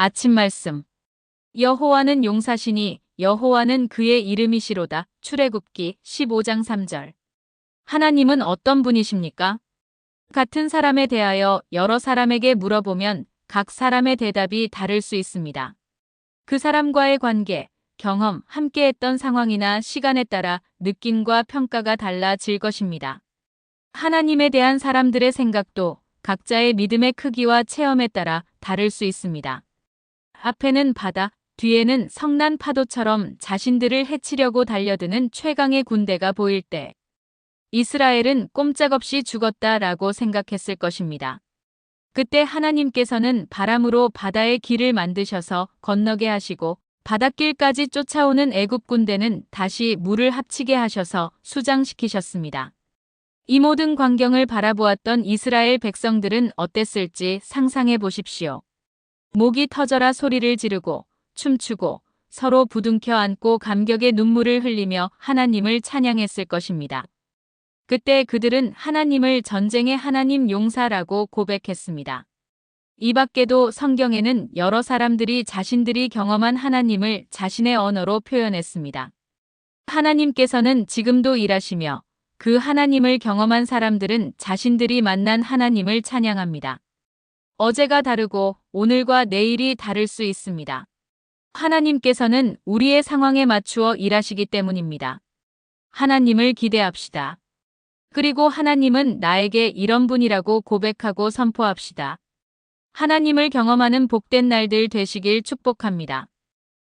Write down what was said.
아침 말씀. 여호와는 용사시니 여호와는 그의 이름이시로다. 출애굽기 15장 3절. 하나님은 어떤 분이십니까? 같은 사람에 대하여 여러 사람에게 물어보면 각 사람의 대답이 다를 수 있습니다. 그 사람과의 관계, 경험, 함께했던 상황이나 시간에 따라 느낌과 평가가 달라질 것입니다. 하나님에 대한 사람들의 생각도 각자의 믿음의 크기와 체험에 따라 다를 수 있습니다. 앞에는 바다, 뒤에는 성난 파도처럼 자신들을 해치려고 달려드는 최강의 군대가 보일 때 이스라엘은 꼼짝없이 죽었다라고 생각했을 것입니다. 그때 하나님께서는 바람으로 바다의 길을 만드셔서 건너게 하시고 바닷길까지 쫓아오는 애굽 군대는 다시 물을 합치게 하셔서 수장시키셨습니다. 이 모든 광경을 바라보았던 이스라엘 백성들은 어땠을지 상상해 보십시오. 목이 터져라 소리를 지르고 춤추고 서로 부둥켜 안고 감격의 눈물을 흘리며 하나님을 찬양했을 것입니다. 그때 그들은 하나님을 전쟁의 하나님 용사라고 고백했습니다. 이 밖에도 성경에는 여러 사람들이 자신들이 경험한 하나님을 자신의 언어로 표현했습니다. 하나님께서는 지금도 일하시며 그 하나님을 경험한 사람들은 자신들이 만난 하나님을 찬양합니다. 어제가 다르고 오늘과 내일이 다를 수 있습니다. 하나님께서는 우리의 상황에 맞추어 일하시기 때문입니다. 하나님을 기대합시다. 그리고 하나님은 나에게 이런 분이라고 고백하고 선포합시다. 하나님을 경험하는 복된 날들 되시길 축복합니다.